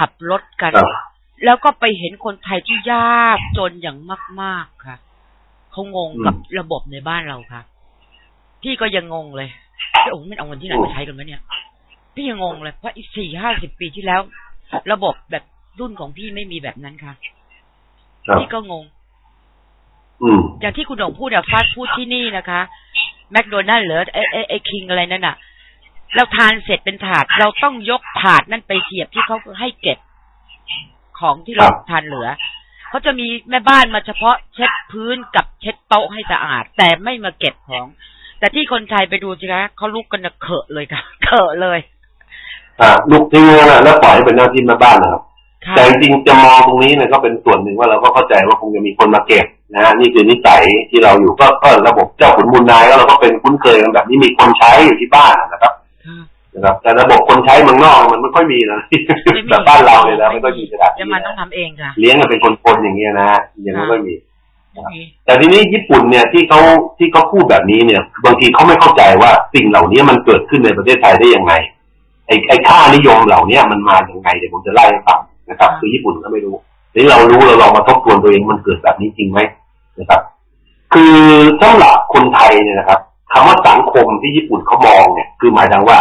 ขับรถกันครับแล้วก็ไปเห็นคนไทยที่ยากจนอย่างมาก ๆค่ะเขางงกับระบบในบ้านเราค่ะ พี่ก็ยังงงเลยเอ้ยโอ้ไม่เอาเงินที่ไหนมาใช้กันวะเนี่ย พี่ยังงงเลยเพราะอีกสี่ห้าสิบปีที่แล้ว ระบบแบบรุ่นของพี่ไม่มีแบบนั้นค่ะครับพี่ก็งงอืมอย่างที่คุณหลงพูดอะฟาสต์ฟู้ดที่นี่นะคะ แมคโดนัลล์หรือไอไอไอคิงอะไรนั่นอะ เราทานเสร็จเป็นถาด เราต้องยกถาดนั่นไปเสียบที่เขาให้เก็บของที่เราครับทานเหลือเขาจะมีแม่บ้านมาเฉพาะเช็ดพื้นกับเช็ดโต๊ะให้สะอาด แต่ไม่มาเก็บของ แต่ที่คนไทยไปดูสิคะเขาลุกกันนะเขอะเลยค่ะเขอะเลย อ่าลูกทิ้งนั่นแหละแล้วปล่อยให้เป็นหน้าที่แม่บ้านนะครับค่ะแต่จริงๆจะมองตรงนี้เนี่ยก็เป็นส่วนหนึ่งว่าเราก็เข้าใจว่าคงจะมีคนมาเก็บนะฮะนี่คือนิสัยที่เราอยู่ก็ก็ระบบเจ้าขุนมูลนายแล้วเราก็เป็นคุ้นเคยกันแบบนี้มีคนใช้อยู่ที่บ้านนะครับค่ะ นะครับ แต่ระบบคนใช้เมืองนอกมันไม่ค่อยมีนะไม่มีแต่บ้านเราเนี่ยนะไม่ค่อยมีกระดาษจะมันต้องทำเองค่ะเลี้ยงกันเป็นคนๆอย่างเงี้ยนะฮะยังไม่ค่อยมีไม่มีแต่ทีนี้ญี่ปุ่นเนี่ยที่เขาที่เขาพูดแบบนี้เนี่ย บางทีเขาไม่เข้าใจว่าสิ่งเหล่านี้มันเกิดขึ้นในประเทศไทยได้ยังไงไอ้ไอ้ค่านิยมเหล่านี้มันมาอย่างไงเดี๋ยวผมจะไล่ให้ฟังนะครับ คือญี่ปุ่นก็ไม่รู้นี่เรารู้เราลองมาทบทวนตัวเองมันเกิดแบบนี้จริงไหมนะครับ คือสำหรับคนไทยเนี่ยนะครับคำว่าสังคมที่ญี่ปุ่นเขามองเนี่ย คือหมายถึงว่า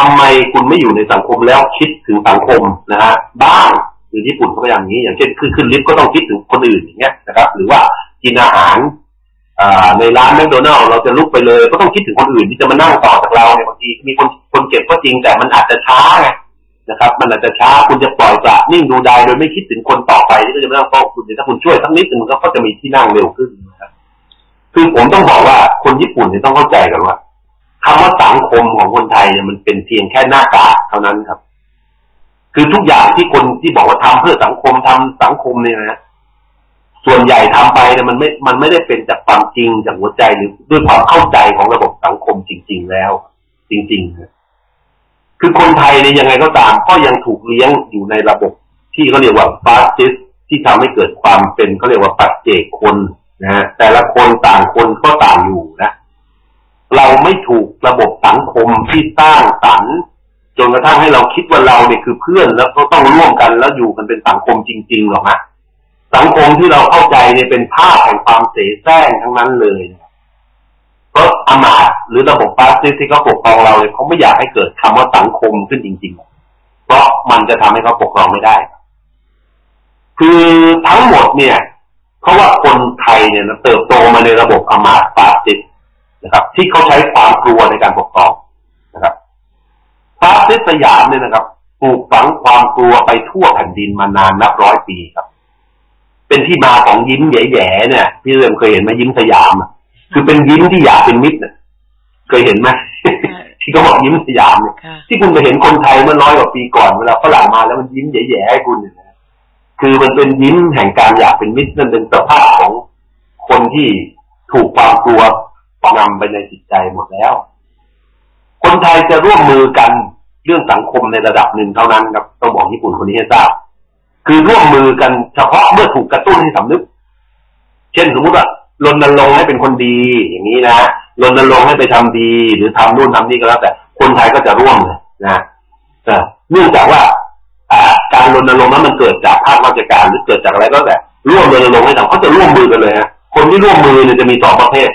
ทำไมคุณไม่อยู่ในสังคมแล้วคิดถึงสังคมนะฮะบ้างหรือญี่ปุ่นเขาพยายามอย่างนี้ อย่างเช่นขึ้นขึ้นลิฟต์ก็ต้องคิดถึงคนอื่นอย่างเงี้ยนะครับ หรือว่ากินอาหารในร้านแมคโดนัลล์เราจะลุกไปเลย ก็ต้องคิดถึงคนอื่นที่จะมานั่งต่อจากเราเนี่ยบางทีมีคนคนเก็บก็จริงแต่มันอาจจะช้าไงนะครับ มันอาจจะช้าคุณจะปล่อยประนิ่งดูดายโดยไม่คิดถึงคนต่อไปที่ก็จะไม่ต้องโต๊ะคุณเนี่ยถ้าคุณช่วยสักนิดหนึ่งก็จะมีที่นั่งเร็วขึ้นนะครับคือผมต้องบอกว่าคนญี่ปุ่นเนี่ยต้องเข้าใจกันว่า คำว่าสังคมของคนไทยเนี่ยมันเป็นเพียงแค่หน้ากากเท่านั้นครับ คือทุกอย่างที่คนที่บอกว่าทำเพื่อสังคมทำสังคมเนี่ยนะส่วนใหญ่ทำไปเนี่ยมันไม่ มันไม่ได้เป็นจากความจริงจากหัวใจหรือด้วยความเข้าใจของระบบสังคมจริง ๆ แล้ว จริงๆนะคือคนไทยเนี่ยยังไงก็ตาม ก็ยังถูกเลี้ยงอยู่ในระบบที่เขาเรียกว่าฟาสซิสที่ทำให้เกิดความเป็นเขาเรียกว่าปัจเจกคนนะฮะแต่ละคนต่างคนก็ต่างอยู่นะเไม่ถูกระบบสังคมที่สร้างสรร์จนกระทั่งให้เราคิดว่าเราเนี่ยคือเพื่อนแล้วก็ต้องร่วมกันแล้วอยู่กันเป็นสังคมจริง ๆหรอกนะสังคมที่เราเข้าใจเนี่ยเป็นภาพแห่งความเสแสร้งทั้งนั้นเลยเพราะอำมาตย์หรือระบบฟาสซิสต์ที่เขาปกครองเราเนี่ยเขาไม่อยากให้เกิดคำว่าสังคมขึ้นจริง ๆ เพราะมันจะทำให้เขาปกครองไม่ได้ คือทั้งหมดเนี่ยเพราะว่าคนไทยเนี่ยเติบโตมาในระบบอำมาตย์ฟาสซิสต์ นะครับ ที่เขาใช้ความกลัวในการปกครองนะครับฟาสซิสต์สยามเนี่ยนะครับปลูกฝังความกลัวไปทั่วแผ่นดินมานานนับร้อยปีครับ เป็นที่มาของยิ้มแย่ๆเนี่ย พี่เริ่มเคยเห็นไหมยิ้มสยามอะคือเป็นยิ้มที่อยากเป็นมิตรเนี่ยเคยเห็นไหมที่เขาบอกยิ้มสยามเนี่ยค่ะที่คุณไปเห็นคนไทยเมื่อร้อยกว่าปีก่อนเวลาฝรั่งมาแล้วมันยิ้มแย่ๆให้คุณเนี่ยนะคือมันเป็นยิ้มแห่งการอยากเป็นมิตรนั่นเป็นสภาพของคนที่ถูกความกลัว นำไปในจิตใจหมดแล้ว คนไทยจะร่วมมือกันเรื่องสังคมในระดับหนึ่งเท่านั้นครับต้องบอกญี่ปุ่นคนนี้ให้ทราบ คือร่วมมือกันเฉพาะเมื่อถูกกระตุ้นให้สำนึก เช่นสมมติว่ารณรงค์ให้เป็นคนดีอย่างนี้นะรณรงค์ให้ไปทำดี หรือทำนู่นทำนี่ก็แล้ว แต่คนไทยก็จะร่วมเลยนะเนื่องจากว่าอ่าการรณรงค์นั้นมันเกิดจากภาคราชการหรือเกิดจากอะไรก็แล้วแต่ร่วมรณรงค์ให้ทำเขาจะร่วมมือกันเลยฮะคนที่ร่วมมือเนี่ยจะมีสองประเภท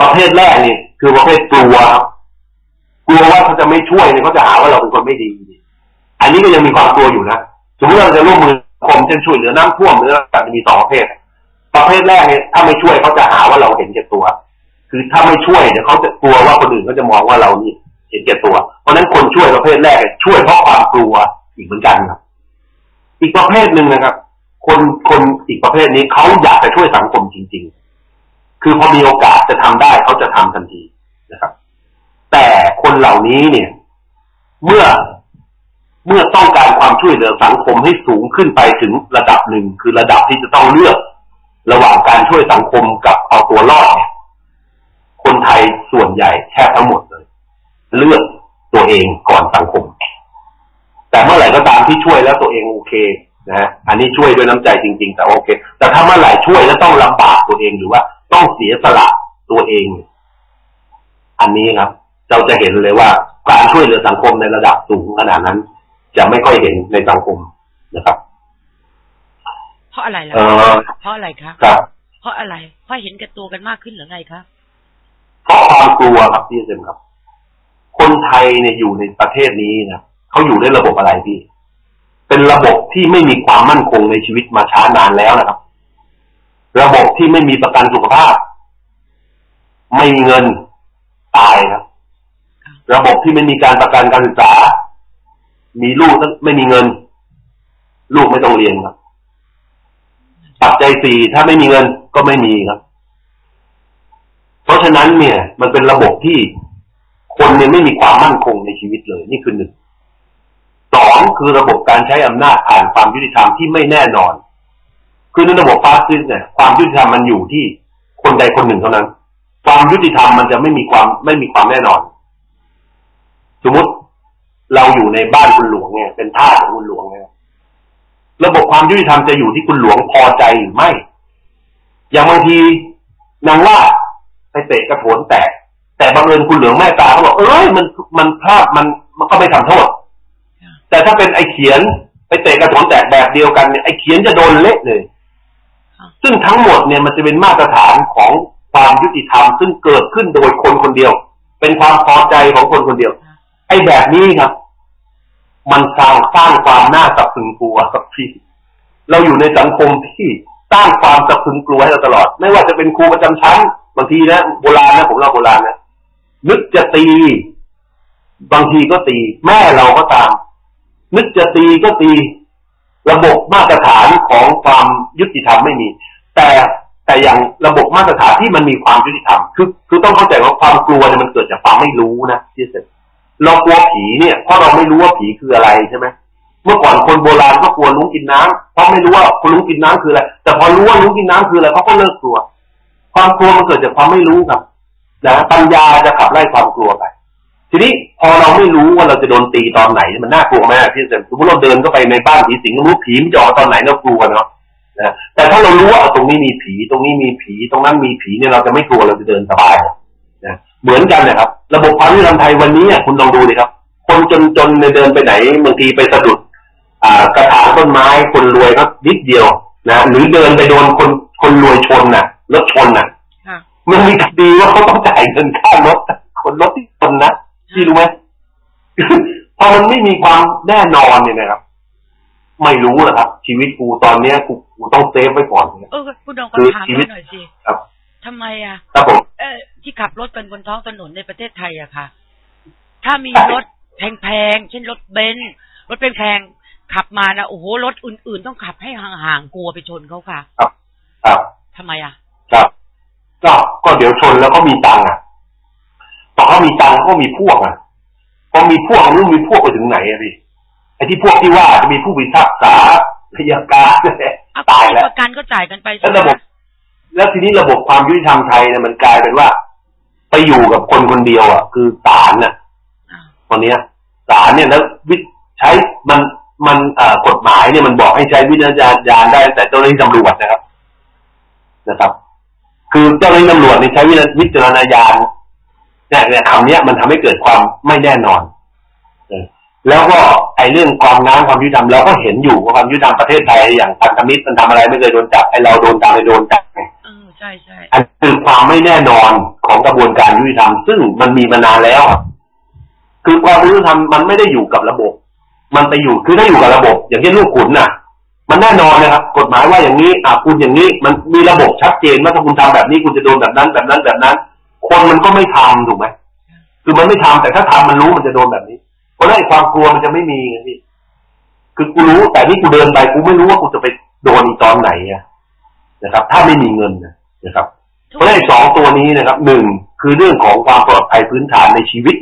ประเภทแรกนี่คือประเภทกลัวครับกลัวว่าเขาจะไม่ช่วยเนี่ยเขาจะหาว่าเราเป็นคนไม่ดี อันนี้ก็ยังมีความกลัวอยู่นะสมมติเราจะร่วมมือสังคมเช่นช่วยเหลือน้ำท่วมหรืออะไรมีสองประเภทประเภทแรกเนี่ยถ้าไม่ช่วยเขาจะหาว่าเราเห็นแก่ตัว คือถ้าไม่ช่วยเดี๋ยวเขาจะกลัวว่าคนอื่นเขาจะมองว่าเรานี่เห็นแก่ตัว เพราะนั้นคนช่วยประเภทแรกช่วยเพราะความกลัวอีกเหมือนกันครับ อีกประเภทหนึ่งนะครับ คนคนอีกประเภทนี้เขาอยากจะช่วยสังคมจริง ๆ คือพอมีโอกาสจะทำได้เขาจะทำทันทีนะครับ แต่คนเหล่านี้เนี่ย เมื่อเมื่อต้องการความช่วยเหลือสังคมให้สูงขึ้นไปถึงระดับหนึ่งคือระดับที่จะต้องเลือก ระหว่างการช่วยสังคมกับเอาตัวรอดเนี่ยคนไทยส่วนใหญ่แทบทั้งหมดเลย เลือกตัวเองก่อนสังคม แต่เมื่อไหร่ก็ตามที่ช่วยแล้วตัวเองโอเคนะฮะอันนี้ช่วยด้วยน้ำใจจริง ๆ แต่โอเค แต่ถ้าเมื่อไหร่ช่วยแล้วต้องลำบากตัวเองหรือว่า ต้องเสียสละตัวเอง อันนี้ครับ เราจะเห็นเลยว่าการช่วยเหลือสังคมในระดับสูงขนาดนั้น จะไม่ค่อยเห็นในสังคมนะครับ เพราะอะไรล่ะเออเพราะอะไรคะครับเพราะอะไรเพราะเห็นแก่ตัวกันมากขึ้นหรือไงคะเพราะความกลัวครับพี่เซมครับ คนไทยเนี่ยอยู่ในประเทศนี้นะเขาอยู่ในระบบอะไรพี่ เป็นระบบที่ไม่มีความมั่นคงในชีวิตมาช้านานแล้วนะครับ ระบบที่ไม่มีประกันสุขภาพ ไม่มีเงินตายครับระบบที่ไม่มีการประกันการศึกษา มีลูกไม่มีเงิน ลูกไม่ต้องเรียนครับปัจจัยสี่ถ้าไม่มีเงินก็ไม่มีครับ เพราะฉะนั้นเนี่ย มันเป็นระบบที่คนเนี่ยไม่มีความมั่นคงในชีวิตเลย นี่คือหนึ่งสองคือระบบการใช้อำนาจผ่านความยุติธรรมที่ไม่แน่นอน คือในระบบฟาสซิสต์เนี่ยความยุติธรรมมันอยู่ที่คนใดคนหนึ่งเท่านั้น ความยุติธรรมมันจะไม่มีความไม่มีความแน่นอน สมมติเราอยู่ในบ้านคุณหลวงเนี่ย เป็นท่าสของคุณหลวงเนี่ยระบบความยุติธรรมจะอยู่ที่คุณหลวงพอใจหรือไม่ อย่างบางทีนางว่าไปเตะกระโถนแตก แต่บังเอิญคุณเหลืองแม่ตาเขาบอกเอ้ยมันมันพลาดมันมันก็ไม่ทำโทษแต่ถ้าเป็นไอเขียนไปเตะกระโถนแตกแบบเดียวกันเนี่ยไอเขียนจะโดนเละเลย ซึ่งทั้งหมดเนี่ยมันจะเป็นมาตรฐานของความยุติธรรมซึ่งเกิดขึ้นโดยคนคนเดียว เป็นความพอใจของคนคนเดียว ไอ้แบบนี้ครับ มันสร้างสร้างความน่าสับสนกลัวครับพี่เราอยู่ในสังคมที่สร้างความสับสนกลัวให้เราตลอด ไม่ว่าจะเป็นครูประจำชั้นบางทีนะโบราณนะผมเล่าโบราณนะนึกจะตี บางทีก็ตี แม่เราก็ตาม นึกจะตีก็ตี ระบบมาตรฐานของความยุติธรรมไม่มี แต่แต่อย่างระบบมาตรฐานที่มันมีความยุติธรรมคือคือต้องเข้าใจว่าความกลัวเนี่ยมันเกิดจากความไม่รู้นะที่สุดเรากลัวผีเนี่ยเพราะเราไม่รู้ว่าผีคืออะไรใช่ไหมเมื่อก่อนคนโบราณก็กลัวลุงกินน้ำเพราะไม่รู้ว่าคุณลุงกินน้ำคืออะไรแต่พอรู้ว่าลุงกินน้ำคืออะไรเขาก็เลิกกลัว ความกลัวมันเกิดจากความไม่รู้ครับนะปัญญาจะขับไล่ความกลัวไปทีนี้พอเราไม่รู้ว่าเราจะโดนตีตอนไหนมันน่ากลัวมากพี่เซนสมมติเราเดินเข้าไปในบ้านผีสิงรู้ผีมันจะออกตอนไหนเรากลัวเนาะ นะแต่ถ้าเรารู้ว่าตรงนี้มีผี ตรงนี้มีผีตรงนั้นมีผีเนี่ยเราจะไม่กลัวเราจะเดินสบายนะเหมือนกันนะครับ ระบบความยุติธรรมไทยวันนี้คุณลองดูเลยครับ คนจนๆในเดินไปไหนบางทีไปสะดุดอ่ากระถางต้นไม้คนรวยก็นิดเดียวนะหรือเดินไปโดนคนคนรวยชนน่ะรถชนน่ะค่ะมันมีคดีว่าเขาต้องจ่ายเงินค่ารถคนรถที่ชนนะพี่รู้ไหมพอมันไม่มีความแน่นอนเนี่ยนะครับ ไม่รู้แหละครับ ชีวิตกูตอนเนี้ยกูกูต้องเซฟไว้ก่อนเนี่ยเออคุณดองก็คือถามชีวิตหน่อยสิครับทำไมอะครับผมเออที่ขับรถกันบนท้องถนนในประเทศไทยอะค่ะ ถ้ามีรถแพงๆเช่นรถเบนซ์รถแพงๆขับมานะโอ้โหรถอื่น ๆ ต้องขับให้ห่างๆกลัวไปชนเขาค่ะ ครับทำไมอะครับ ก็ก็เดี๋ยวชนแล้วก็มีตังค์อะพอเขามีตังค์เขาก็มีพวกอะพอมีพวกมันมีพวกไปถึงไหนอะพี่ ไอ้ที่พวกที่ว่าจะมีผู้พิพากษาพยาการเนี่ยอะตายแล้วประกันก็จ่ายกันไปแล้วระบบ แล้วทีนี้ระบบความยุติธรรมไทยเนี่ยมันกลายเป็นว่า ไปอยู่กับคนคนเดียวอะ คือศาลน่ะอ่าคนเนี้ยศาลเนี่ยแล้ววิใช้มันมันเอ่อกฎหมายเนี่ยมันบอกให้ใช้วิจารณญาณได้แต่เจ้าหน้าที่ตำรวจนะครับ นะครับ คือเจ้าหน้าที่ตำรวจเนี่ยใช้วิวิจารณญาณเนี่ยเนี่ยคำเนี้ยมันทำให้เกิดความไม่แน่นอนเออ แล้วก็ไอ้เรื่องกองน้ำความยุติธรรมเราก็เห็นอยู่ว่าความยุติธรรมประเทศไทยอย่างพันธมิตรมันทำอะไรไม่เคยโดนจับไอ้เราโดนจับไอ้โดนจับไงเออใช่ใช่อันคือความไม่แน่นอนของกระบวนการยุติธรรมซึ่งมันมีมานานแล้วอะคือความยุติธรรมมันไม่ได้อยู่กับระบบ มันไปอยู่คือถ้าอยู่กับระบบ อย่างเช่นลูกขุนน่ะ มันแน่นอนนะครับ กฎหมายว่าอย่างนี้อะคุณอย่างนี้มันมีระบบชัดเจนว่าถ้าคุณทำแบบนี้คุณจะโดนแบบนั้นแบบนั้นแบบนั้น คนมันก็ไม่ทำถูกไหมคือมันไม่ทำแต่ถ้าทำมันรู้มันจะโดนแบบนี้เพ ราะฉะนั้นไอ้ความกลัวมันจะไม่มีไงพี่คือกูรู้แต่นี่กูเดินไปกูไม่รู้ว่ากูจะไปโดนอีกตอนไหนอะนะครับ ถ้าไม่มีเงินนะนะครับเพราะฉะนั้นไอ้สองตัวนี้นะครับหนึ่งคือเรื่องของความปลอดภัยพื้นฐานในชีวิต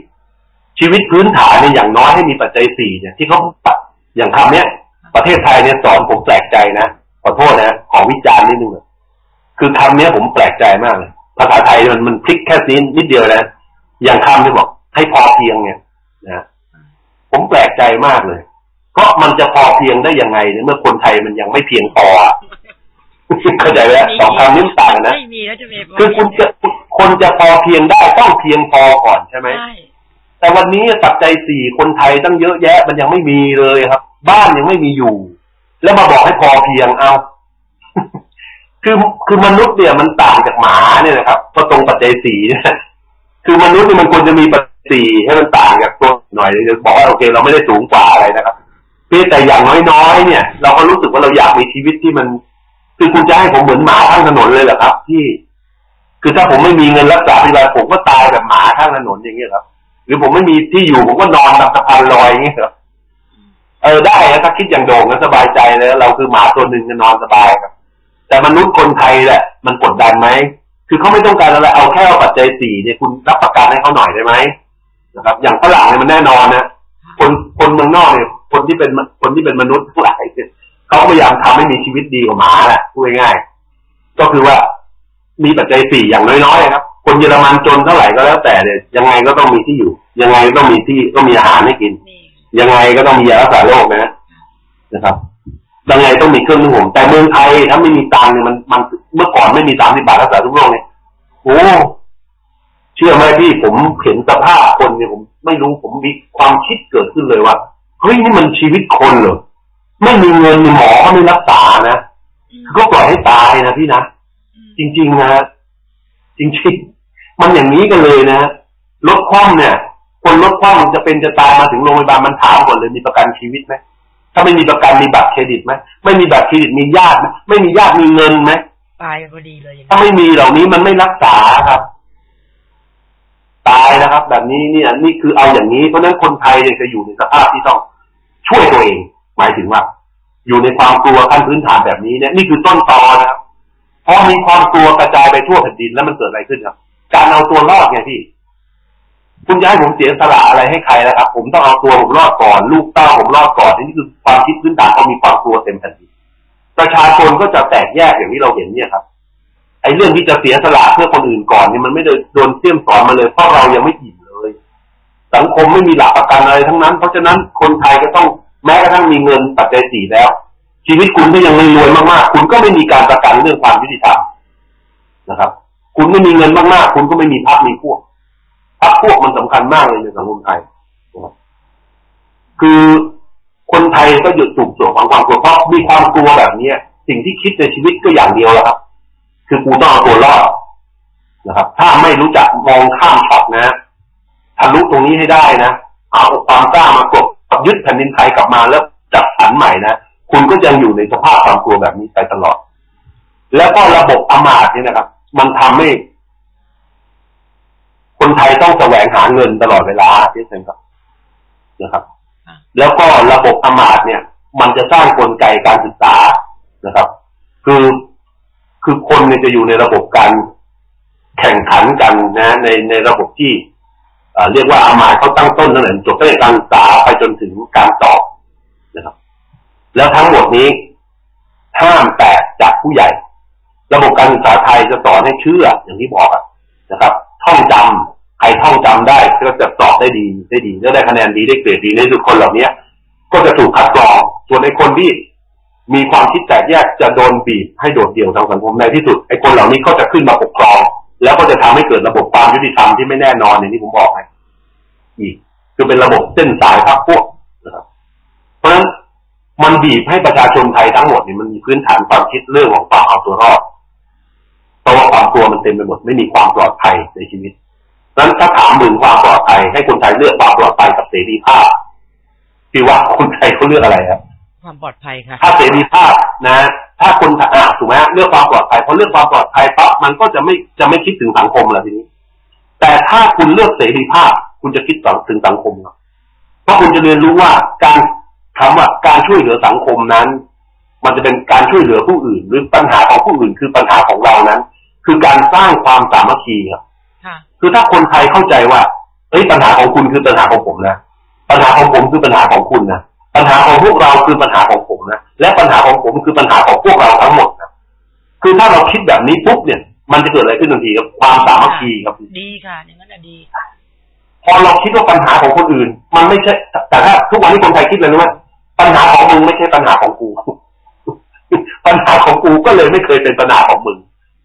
ชีวิตพื้นฐานเนี่ยอย่างน้อยให้มีปัจจัยสี่เนี่ยที่เขาปรับอย่างคำเนี้ย ประเทศไทยเนี่ยสอนผมแปลกใจนะขอโทษนะขอวิจารณ์นิดนึงอะคือคำเนี้ยผมแปลกใจมากเลยภาษาไทยมันมันพลิกแค่นี้นิดเดียวนะอย่างคำที่บอกให้พอเพียงเนี่ยนะ ผมแปลกใจมากเลย เพราะมันจะพอเพียงได้ยังไงเนี่ยเมื่อคนไทยมันยังไม่เพียงพออะเข้าใจไหมสองคำนี้มันต่างกันนะไม่มีแล้วจะมีคือคุณจะคนจะพอเพียงได้ต้องเพียงพอก่อนใช่ไหมใช่แต่วันนี้ปัจจัยสี่คนไทยตั้งเยอะแยะ มันยังไม่มีเลยครับ บ้านยังไม่มีอยู่ แล้วมาบอกให้พอเพียงเอา คือคือมนุษย์เนี่ยมันต่างจากหมาเนี่ยนะครับก็ตรงปัจจัยสี่เนี่ยคือมนุษย์เนี่ยมันควรจะมีปัจจัยสี่ให้มันต่างจากตัว หน่อยจะบอกว่าโอเค เราไม่ได้สูงกว่าอะไรนะครับเพียงแต่อย่างน้อยๆเนี่ย เราก็รู้สึกว่าเราอยากมีชีวิตที่มันคือคุณจะให้ผมเหมือนหมาข้างถนนเลยเหรอครับ ที่ คือถ้าผมไม่มีเงินรักษาพยาบาลผมก็ตายแบบหมาข้างถนนอย่างเงี้ยครับ หรือผมไม่มีที่อยู่ผมก็นอนตามสะพานลอยอย่างเงี้ยครับเออได้นะถ้าคิดอย่างโด่งก็สบายใจแล้วเราคือหมาตัวหนึ่งจะนอนสบายครับ แต่มนุษย์คนไทยแหละ มันกดดันไหมคือเขาไม่ต้องการอะไรเอาแค่ปัจจัยสี่เนี่ยคุณรับประกันให้เขาหน่อยได้ไหม นะครับ อย่างฝรั่งเนี่ยมันแน่นอนนะคนคนเมืองนอกเนี่ย คนที่เป็นคนที่เป็นมนุษย์ผู้ใหญ่เขาพยายามทำให้มีชีวิตดีกว่าหมาแหละพูดง่ายๆก็คือว่ามีปัจจัยสี่อย่างน้อยๆครับ คนเยอรมันจนเท่าไหร่ก็แล้วแต่เนี่ยยังไงก็ต้องมีที่อยู่ ยังไงต้องมีที่ต้องมีอาหารให้กิน ยังไงก็ต้องมียารักษาโรคนะนะครับยังไงต้องมีเครื่องนุ่งห่มแต่เมืองไทยถ้าไม่มีตังค์เนี่ยมันมันเมื่อก่อนไม่มีสามสิบบาทรักษาทุกโรคเนี่ยโอ้เชื่อไหมพี่ผมเห็นสภาพคนเนี่ยผมไม่รู้ผมมีความคิดเกิดขึ้นเลยว่าเฮ้ยนี่มันชีวิตคนเหรอไม่มีเงินหมอก็ไม่รักษานะก็ปล่อยให้ตายนะพี่นะจริง ๆ นะ จริงๆ มันอย่างนี้กันเลยนะรถคว่ำเนี่ย คนรถคว่ำจะเป็นจะตายมาถึงโรงพยาบาลมันถามก่อนเลยมีประกันชีวิตไหมถ้าไม่มีประกันมีบัตรเครดิตไหมไม่มีบัตรเครดิตมีญาติไหมไม่มีญาติมีเงินไหมตายพอดีเลยอย่างถ้านั้นไม่มีเหล่านี้มันไม่รักษาครับ ตายนะครับ แบบนี้เนี่ยนี่คือเอาอย่างนี้เพราะนั้นคนไทยเนี่ยจะอยู่ในสภาพที่ต้องช่วยตัวเอง หมายถึงว่า อยู่ในความกลัวขั้นพื้นฐานแบบนี้เนี่ยนี่คือต้นตอนะครับพอมีความกลัวกระจายไปทั่วแผ่นดินแล้วมันเกิดอะไรขึ้นครับ การเอาตัวรอดไงพี่คุณจะให้ผมเสียสละอะไรให้ใครนะครับ ผมต้องเอาตัวผมรอดก่อน ลูกเต้าผมรอดก่อนนี่คือความคิดพื้นฐานเขามีความกลัวเต็มแผ่นดินประชาชนก็จะแตกแยกอย่างที่เราเห็นเนี่ยครับ ไอ้เรื่องที่จะเสียสละเพื่อคนอื่นก่อนเนี่ยมันไม่ได้โดนเสี่ยมสอนมาเลยเพราะเรายังไม่อิ่มเลย สังคมไม่มีหลักประกันอะไรทั้งนั้น เพราะฉะนั้นคนไทยก็ต้องแม้กระทั่งมีเงินปัจจัยสี่แล้ว ชีวิตคุณก็ยังไม่รวยมากๆ คุณก็ไม่มีการประกันเรื่องความยุติธรรมนะครับ คุณไม่มีเงินมากๆ คุณก็ไม่มีพักมีพวกพักพวกมันสำคัญมากเลยในสังคมไทยคือคนไทยก็หยุดถูกสวมของความกลัวเพราะมีความกลัวแบบเนี้ย สิ่งที่คิดในชีวิตก็อย่างเดียวแล้วครับ คือกูต้องเอาตัวรอดนะครับ ถ้าไม่รู้จักมองข้ามช็อตนะทะลุตรงนี้ให้ได้นะเอาความกล้ามากดยึดแผ่นดินไทยกลับมาแล้วจัดสรรใหม่นะคุณก็ยังอยู่ในสภาพความกลัวแบบนี้ไปตลอด แล้วก็ระบบอมาตย์นี่นะครับ มันทำให้ คนไทยต้องแสวงหาเงินตลอดเวลาที่เซนครับนะครับ แล้วก็ระบบอมาตเนี่ย มันจะสร้างกลไกการศึกษานะครับ คือ คือคนเนี่ยจะอยู่ในระบบการแข่งขันกันนะ ในในระบบที่เรียกว่าอามายเขาตั้งต้นตั้งแต่จบตั้งแต่การศึกษาไปจนถึงการสอบนะครับ แล้วทั้งหมดนี้ห้ามแตกจากผู้ใหญ่ ระบบการศึกษาไทยจะสอนให้เชื่ออย่างที่บอกนะครับ ท่องจำใครท่องจำได้ก็จะสอบได้ดีได้ดีแล้วได้คะแนนดีได้เกรดดีในทุกคนเหล่านี้ก็จะถูกคัดกรองส่วนในคนที่ มีความคิดแตกแยกจะโดนบีบให้โดดเดี่ยวทางสังคมในที่สุดไอ้คนเหล่านี้ก็จะขึ้นมาปกครอง แล้วก็จะทำให้เกิดระบบความยุติธรรมที่ไม่แน่นอนอย่างที่ผมบอกไงอีกคือเป็นระบบเส้นสายพักพวกนะครับเพราะฉะนั้นมันบีบให้ประชาชนไทยทั้งหมดเนี่ยมันมีพื้นฐานความคิดเรื่องของความเอาตัวรอดเพราะว่าความกลัวมันเต็มไปหมดไม่มีความปลอดภัยในชีวิตเพราะฉะนั้นถ้าถามถึงความปลอดภัยให้คนไทยเลือกความปลอดภัยกับเสรีภาพพี่ว่าคนไทยเขาเลือกอะไรครับ ความปลอดภัยค่ะถ้าเสรีภาพนะ ถ้าคนอะถูกไหมเลือกความปลอดภัยพอเลือกความปลอดภัยปั๊บมันก็จะไม่จะไม่คิดถึงสังคมแล้วทีนี้ แต่ถ้าคุณเลือกเสรีภาพ คุณจะคิดถึงสังคมครับเพราะคุณจะเรียนรู้ว่าการคำว่าการช่วยเหลือสังคมนั้น มันจะเป็นการช่วยเหลือผู้อื่น หรือปัญหาของผู้อื่นคือปัญหาของเรานั้น คือการสร้างความสามัคคีครับค่ะคือถ้าคนไทยเข้าใจว่าเฮ้ยปัญหาของคุณคือปัญหาของผมนะปัญหาของผมคือปัญหาของคุณนะ ปัญหาของพวกเราคือปัญหาของผมนะและปัญหาของผมคือปัญหาของพวกเราทั้งหมดนะคือถ้าเราคิดแบบนี้ปุ๊บเนี่ย มันจะเกิดอะไรขึ้นทันทีครับความสามัคคีครับ ดีค่ะอย่างนั้นน่ะดีพอเราคิดว่าปัญหาของคนอื่น มันไม่ใช่ แต่ถ้าทุกวันนี้คนไทยคิดเลยนะว่าปัญหาของมึงไม่ใช่ปัญหาของกูปัญหาของกูก็เลยไม่เคยเป็นปัญหาของมึง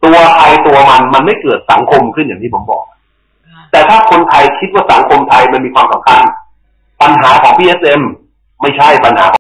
ตัวใครตัวมันมันไม่เกิดสังคมขึ้นอย่างที่ผมบอกค่ะแต่ถ้าคนไทยคิดว่าสังคมไทยมันมีความสำคัญ ปัญหาของ PSM ไม่ใช่ปัญหา